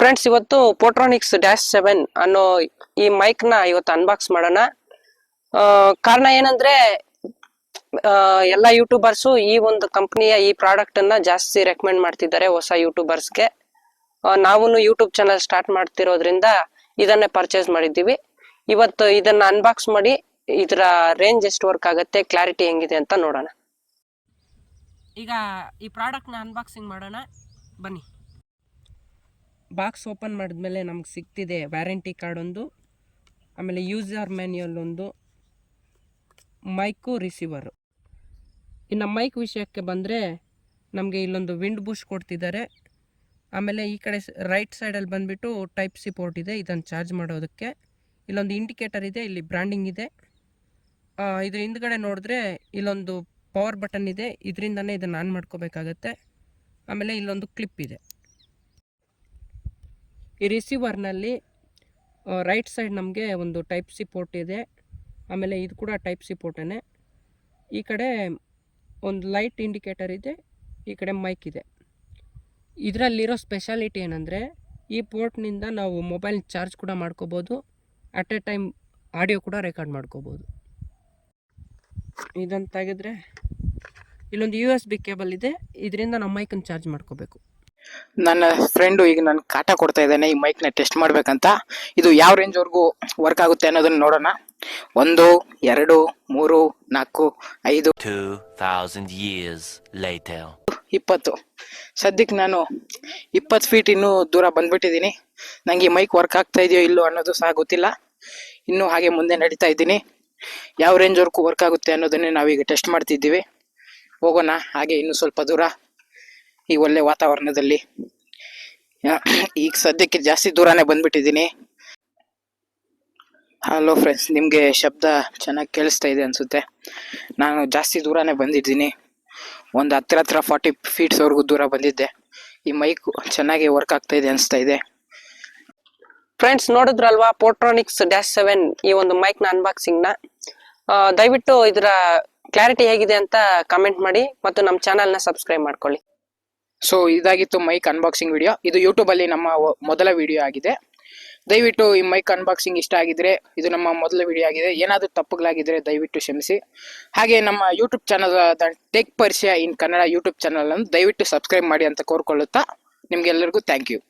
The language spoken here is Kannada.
ಫ್ರೆಂಡ್ಸ್ ಇವತ್ತು ಪೋಟ್ರಾನಿಕ್ಸ್ ಡ್ಯಾಶ್ ಸೆವೆನ್ ಅನ್ನೋ ಈ ಮೈಕ್ನ ಇವತ್ತು ಅನ್ಬಾಕ್ಸ್ ಮಾಡೋಣ. ಕಾರಣ ಏನಂದ್ರೆ ಎಲ್ಲ ಯೂಟ್ಯೂಬರ್ಸು ಈ ಒಂದು ಕಂಪನಿಯ ಈ ಪ್ರಾಡಕ್ಟ್ ಅನ್ನ ಜಾಸ್ತಿ ರೆಕಮೆಂಡ್ ಮಾಡ್ತಿದ್ದಾರೆ ಹೊಸ ಯೂಟ್ಯೂಬರ್ಸ್ಗೆ ನಾವು ಯೂಟ್ಯೂಬ್ ಚಾನಲ್ ಸ್ಟಾರ್ಟ್ ಮಾಡ್ತಿರೋದ್ರಿಂದ ಇದನ್ನೇ ಪರ್ಚೇಸ್ ಮಾಡಿದ್ದೀವಿ. ಇವತ್ತು ಇದನ್ನ ಅನ್ಬಾಕ್ಸ್ ಮಾಡಿ ಇದರ ರೇಂಜ್ ಎಷ್ಟು ವರ್ಕ್ ಆಗುತ್ತೆ ಕ್ಲಾರಿಟಿ ಹೆಂಗಿದೆ ಅಂತ ನೋಡೋಣ. ಈಗ ಈ ಪ್ರಾಡಕ್ಟ್ನ ಅನ್ಬಾಕ್ಸಿಂಗ್ ಮಾಡೋಣ. ಬನ್ನಿ. ಬಾಕ್ಸ್ ಓಪನ್ ಮಾಡಿದ್ಮೇಲೆ ನಮ್ಗೆ ಸಿಗ್ತಿದೆ ವ್ಯಾರಂಟಿ ಕಾರ್ಡ್ ಒಂದು, ಆಮೇಲೆ ಯೂಸರ್ ಮ್ಯಾನ್ಯಲ್ ಒಂದು ಮೈಕು ರಿಸೀವರು ಇನ್ನು ಮೈಕ್ ವಿಷಯಕ್ಕೆ ಬಂದರೆ ನಮಗೆ ಇಲ್ಲೊಂದು ವಿಂಡ್ ಬುಷ್ ಕೊಡ್ತಿದ್ದಾರೆ ಆಮೇಲೆ ಈ ಕಡೆ ರೈಟ್ ಸೈಡಲ್ಲಿ ಬಂದುಬಿಟ್ಟು ಟೈಪ್ ಸಿ ಪೋರ್ಟ್ ಇದೆ ಇದನ್ನು ಚಾರ್ಜ್ ಮಾಡೋದಕ್ಕೆ. ಇಲ್ಲೊಂದು ಇಂಡಿಕೇಟರ್ ಇದೆ, ಇಲ್ಲಿ ಬ್ರ್ಯಾಂಡಿಂಗ್ ಇದೆ. ಇದ್ರ ಹಿಂದ್ಗಡೆ ನೋಡಿದ್ರೆ ಇಲ್ಲೊಂದು ಪವರ್ ಬಟನ್ ಇದೆ, ಇದರಿಂದನೇ ಇದನ್ನು ಆನ್ ಮಾಡ್ಕೋಬೇಕಾಗತ್ತೆ. ಆಮೇಲೆ ಇಲ್ಲೊಂದು ಕ್ಲಿಪ್ ಇದೆ. ಈ ರಿಸೀವರ್ನಲ್ಲಿ ರೈಟ್ ಸೈಡ್ ನಮಗೆ ಒಂದು ಟೈಪ್ ಸಿ ಪೋರ್ಟ್ ಇದೆ. ಆಮೇಲೆ ಇದು ಕೂಡ ಟೈಪ್ ಸಿ ಪೋರ್ಟೇ ಈ ಕಡೆ ಒಂದು ಲೈಟ್ ಇಂಡಿಕೇಟರ್ ಇದೆ, ಈ ಕಡೆ ಮೈಕ್ ಇದೆ. ಇದರಲ್ಲಿರೋ ಸ್ಪೆಷಾಲಿಟಿ ಏನಂದರೆ, ಈ ಪೋರ್ಟ್ನಿಂದ ನಾವು ಮೊಬೈಲ್ ಚಾರ್ಜ್ ಕೂಡ ಮಾಡ್ಕೋಬೋದು. ಅಟ್ ಎ ಟೈಮ್ ಆಡಿಯೋ ಕೂಡ ರೆಕಾರ್ಡ್ ಮಾಡ್ಕೋಬೋದು. ಇದಂತಾಗಿದ್ರೆ ತೆಗೆದ್ರೆ, ಇಲ್ಲೊಂದು ಯು ಎಸ್ ಬಿ ಕೇಬಲ್ ಇದೆ, ಇದರಿಂದ ನಮ್ಮ ಮೈಕನ್ನು ಚಾರ್ಜ್ ಮಾಡ್ಕೋಬೇಕು. ನನ್ನ ಫ್ರೆಂಡು ಈಗ ನನ್ ಕಾಟ ಕೊಡ್ತಾ ಇದ್ದಾನೆ ಈ ಮೈಕ್ನ ಟೆಸ್ಟ್ ಮಾಡಬೇಕಂತ. ಇದು ಯಾವ ರೇಂಜ್ ವರ್ಗೂ ವರ್ಕ್ ಆಗುತ್ತೆ ಅನ್ನೋದನ್ನ ನೋಡೋಣ. ಒಂದು ಎರಡು ಮೂರು ನಾಲ್ಕು ಐದು 2000 years later. ಇಪ್ಪತ್ತು. ಸದ್ಯಕ್ಕೆ ನಾನು ಇಪ್ಪತ್ತು ಫೀಟ್ ಇನ್ನೂ ದೂರ ಬಂದ್ಬಿಟ್ಟಿದ್ದೀನಿ. ನಂಗೆ ಈ ಮೈಕ್ ವರ್ಕ್ ಆಗ್ತಾ ಇದೆಯೋ ಇಲ್ಲೋ ಅನ್ನೋದು ಸಹ ಗೊತ್ತಿಲ್ಲ. ಇನ್ನೂ ಹಾಗೆ ಮುಂದೆ ನಡೀತಾ ಇದ್ದೀನಿ. ಯಾವ ರೇಂಜ್ ವರ್ಗೂ ವರ್ಕ್ ಆಗುತ್ತೆ ಅನ್ನೋದನ್ನೇ ನಾವೀಗ ಟೆಸ್ಟ್ ಮಾಡ್ತಿದ್ದೀವಿ. ಹೋಗೋಣ ಹಾಗೆ ಇನ್ನೂ ಸ್ವಲ್ಪ ದೂರ. ಈ ಒಳ್ಳೆ ವಾತಾವರಣದಲ್ಲಿ. ಈಗ ಸದ್ಯಕ್ಕೆ ಜಾಸ್ತಿ ದೂರನೇ ಬಂದ್ಬಿಟ್ಟಿದ್ದೀನಿ. ಹಲೋ ಫ್ರೆಂಡ್ಸ್ ನಿಮಗೆ ಶಬ್ದ ಚೆನ್ನಾಗಿ ಕೇಳಿಸ್ತಾ ಇದೆ ಅನಿಸುತ್ತೆ. ನಾನು ಜಾಸ್ತಿ ದೂರನೇ ಬಂದಿದ್ದೀನಿ. ಒಂದು ಹತ್ತಿರ ಹತ್ರ ಫಾರ್ಟಿ ಫೀಟ್ಸ್ವರೆಗೂ ದೂರ ಬಂದಿದ್ದೆ. ಈ ಮೈಕ್ ಚೆನ್ನಾಗಿ ವರ್ಕ್ ಆಗ್ತಾ ಇದೆ ಅನಿಸ್ತಾ ಇದೆ. ಫ್ರೆಂಡ್ಸ್ ನೋಡಿದ್ರಲ್ವಾ ಪೋಟ್ರಾನಿಕ್ಸ್ ಡ್ಯಾಶ್ ಸೆವೆನ್ ಈ ಒಂದು ಮೈಕ್ ಅನ್ಬಾಕ್ಸಿಂಗ್ನ ದಯವಿಟ್ಟು ಇದರ ಕ್ಲಾರಿಟಿ ಹೇಗಿದೆ ಅಂತ ಕಮೆಂಟ್ ಮಾಡಿ ಮತ್ತು ನಮ್ಮ ಚಾನಲ್ನ ಸಬ್ಸ್ಕ್ರೈಬ್ ಮಾಡ್ಕೊಳ್ಳಿ. ಸೊ ಇದಾಗಿತ್ತು ಮೈಕ್ ಅನ್ಬಾಕ್ಸಿಂಗ್ ವಿಡಿಯೋ ಇದು ಯೂಟ್ಯೂಬಲ್ಲಿ ನಮ್ಮ ಮೊದಲ ವಿಡಿಯೋ ಆಗಿದೆ. ದಯವಿಟ್ಟು ಈ ಮೈಕ್ ಅನ್ಬಾಕ್ಸಿಂಗ್ ಇಷ್ಟ ಆಗಿದ್ರೆ ಇದು ನಮ್ಮ ಮೊದಲ ವಿಡಿಯೋ ಆಗಿದೆ. ಏನಾದರೂ ತಪ್ಪುಗಳಾಗಿದ್ರೆ ದಯವಿಟ್ಟು ಕ್ಷಮಿಸಿ. ಹಾಗೆ ನಮ್ಮ ಯೂಟ್ಯೂಬ್ ಚಾನಲ್ ಟೆಕ್ ಪರಿಚಯ ಇನ್ ಕನ್ನಡ ಯೂಟ್ಯೂಬ್ ಚಾನಲನ್ನು ದಯವಿಟ್ಟು ಸಬ್ಸ್ಕ್ರೈಬ್ ಮಾಡಿ ಅಂತ ಕೋರ್ಕೊಳ್ಳುತ್ತಾ ನಿಮಗೆಲ್ಲರಿಗೂ ಥ್ಯಾಂಕ್ ಯು